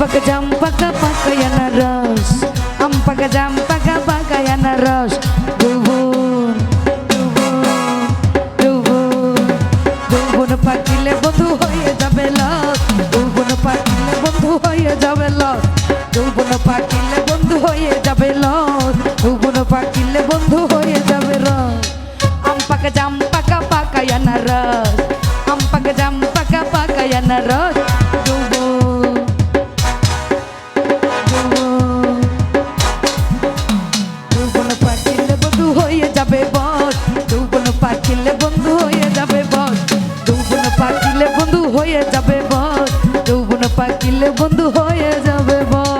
পাকা রস আম পাকা জাম পাকা পাকা রস যৌবন যৌবন যৌবন যৌবন পাকিলে বন্ধু হয়ে যাবে লস যৌবন পাকিলে বন্ধু হয়ে যাবে লস যৌবন পাকিলে বন্ধু হয়ে যাবে লস যৌবন পাকিলে বন্ধু হয়ে যাবে রস আম পাকা জাম পাকা পাকা রস আম পাকা যাবে বস যৌবন পাখিলে বন্ধু হয়ে যাবে বস। যৌবন পাখিলে বন্ধু হয়ে যাবে বস যৌবন পাখিলে বন্ধু হয়ে যাবে বস।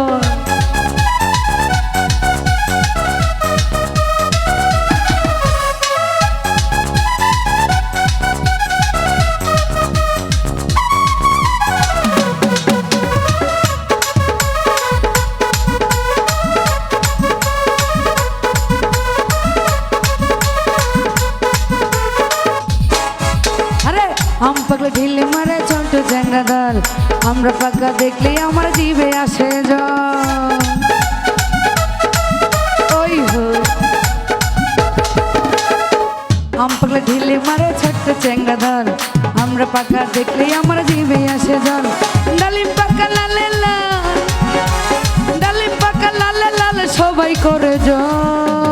আম পাগলে ঢিলে মারে ছোট চ্যাংরা দল আমরা পাকা দেখলে আমার জিভে আসে জল ওই হো আম পাগলে ঢিলে মারে ছোট্ট চ্যাংরা দল আমরা পাকা দেখলে আমার জিভে আসে জল ডালিম পাকা লালে লাল ডালিম পাকা লালে লাল সবাই করে জল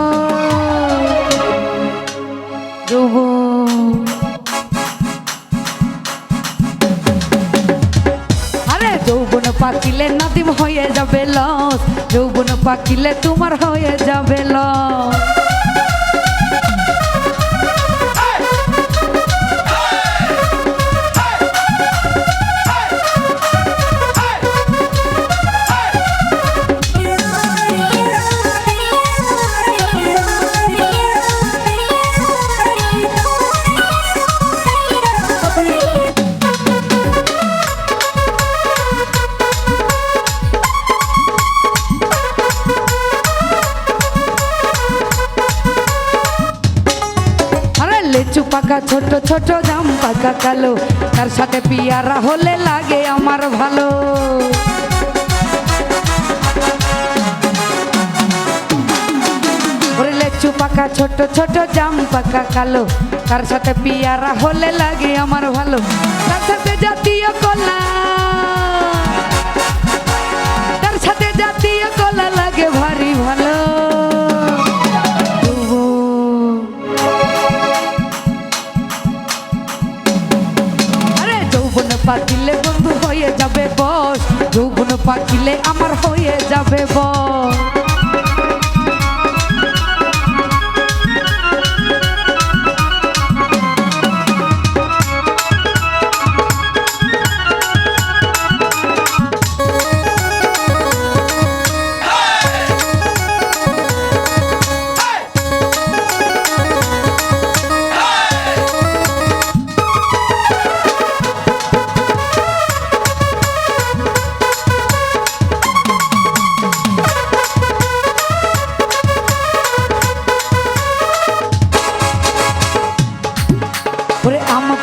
যৌবন পাকিলে নাদিম হয়ে যাবে লস যৌবন পাকিলে তোমার হয়ে যাবে লস লেচু পাকা ছোট ছোট জাম পাকা কালো, তার সাথে পিয়ারা হলে লাগে আমার ভালো। লিচু পাকা ছোট ছোট জাম পাকা কালো, তার সাথে পিয়ারা হলে লাগে আমার ভালো। তার সাথে জাতীয় কলা। পাকিলে বন্ধু হয়ে যাবে বস যৌবন পাকিলে আমার হয়ে যাবে বস।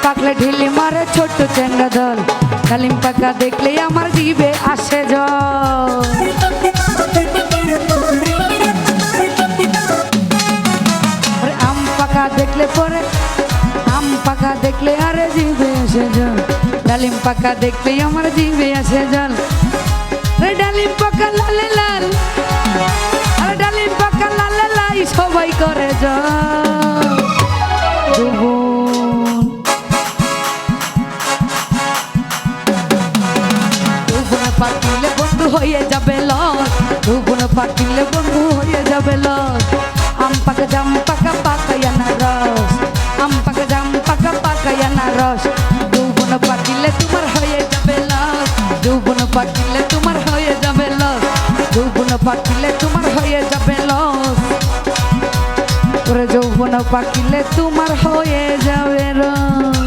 পাকলে ঢিলি মারে ছোট্ট চেঙ্গা দল। কালিম পাকা দেখলে আমার জিবে আসে জল। আম পাকা দেখলে পরে, আম পাকা দেখলে আরে জিবে আসে জল। ডালিম পাকা দেখলে আমার জিবে আসে জল। রে ডালিম পাকা লালে লাল, আরে ডালিম পাকা লালে লাই সবাই করে জল। হয়ে যাবে লস। ভুবন পাকিলে বন্ধু হয়ে যাবে লস। আম পাকা জাম পাকা পাকায় না রস। আম পাকা জাম পাকা পাকায় না রস। ভুবন পাকিলে তোমার হয়ে যাবে লস। ভুবন পাকিলে তোমার হয়ে যাবে লস। ভুবন পাকিলে তোমার হয়ে যাবে লস। করে যৌবন পাকিলে তোমার হয়ে যাবে রস।